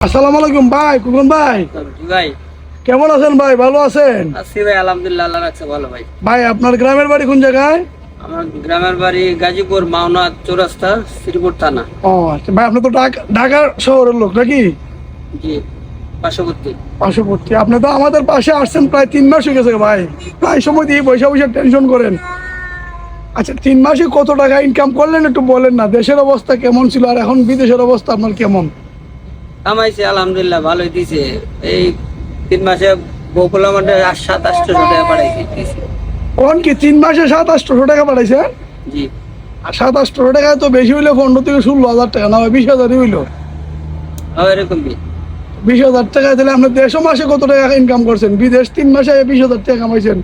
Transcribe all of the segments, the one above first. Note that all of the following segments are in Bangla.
আসসালামু আলাইকুম ভাই কুকুন ভাই। ভাই। কেমন আছেন ভাই ভালো আছেন? আছি ভাই আলহামদুলিল্লাহ আল্লাহ রাখছে ভালো ভাই। ভাই আপনার গ্রামের বাড়ি কোন জায়গায়? আমার গ্রামের বাড়ি গাজীপুর মাওনা চৌরাস্তা শ্রীপুর থানা। ও আচ্ছা। ভাই আপনি তো ঢাকা শহরের লোক নাকি? জি পার্শ্ববর্তী। পার্শ্ববর্তী। আপনি তো আমাদের পাশে আসছেন প্রায় তিন মাস হয়ে গেছে ভাই। প্রায় সময় দিয়ে পয়সা পয়সা টেনশন করেন। আচ্ছা তিন মাসে কত টাকা ইনকাম করলেন একটু বলেন না। দেশের অবস্থা কেমন ছিল আর এখন বিদেশের অবস্থা আপনার কেমন? কামাইছে আলহামদুলিল্লাহ ভালোই দিছে। এই তিন মাসে বকুলা মাঠে সাত আটশো টাকা পাঠাইছি। কোন কি তিন মাসে সাত আটশোশো টাকা পাঠাইছেন জি। আর সাত আটশো টাকায় তো বেশি হইলে পনেরো থেকে ষোলো হাজার টাকা না বিশ হাজারই হইল? এরকমই বিশ হাজার টাকা দিলে আপনি দেড়শো মাসে কত টাকা ইনকাম করছেন? বিদেশ তিন মাসে বিশ হাজার টাকা কামাইছেন।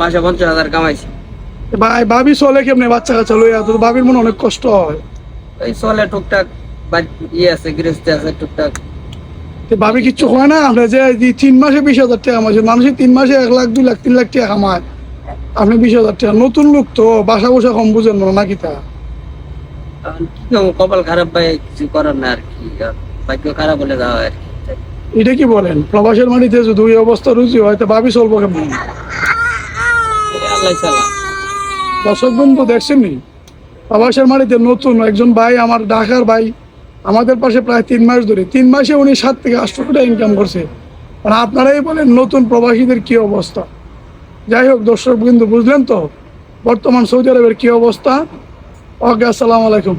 মাসে পঞ্চাশ হাজার কামাইছি। ভাই ভাবি চলে কেমনে? বাচ্চা কাচ্চা লইয়া তো ভাবির মনে অনেক কষ্ট হয়। এই চলে টুকটাক ইয়ে আছে গৃহস্থী আছে টুকটাক। ভাবি কিচ্ছু হয় না? আপনি যে তিন মাসে বিশ হাজার টাকা কামাইছেন মানুষের তিন মাসে এক লাখ দুই লাখ তিন লাখ টাকা কামায়। আপনি বিশ হাজার টাকা নতুন লোক তো বাসা বসা কম বুঝেন না নাকি তা? কপাল খারাপ ভাই কিছু করার না আর কি ভাগ্য খারাপ হলে যাওয়া আর কি। এটা কি বলেন? প্রবাসের মাটিতে যদি ওই অবস্থা রুচি হয় তো ভাবি চলবো কেমন? দর্শক বন্ধু দেখছেন নি? প্রবাসের মাটিতে নতুন একজন ভাই, আমার ঢাকার ভাই, আমাদের পাশে প্রায় তিন মাস ধরে। তিন মাসে উনি সাত থেকে আটশো টাকা ইনকাম করছে। আর আপনারাই বলেন নতুন প্রবাসীদের কি অবস্থা। যাই হোক, দর্শক বিন্দু, বুঝলেন তো? বর্তমান সৌদি আরবের কি অবস্থা? ওকে, আসসালামু আলাইকুম।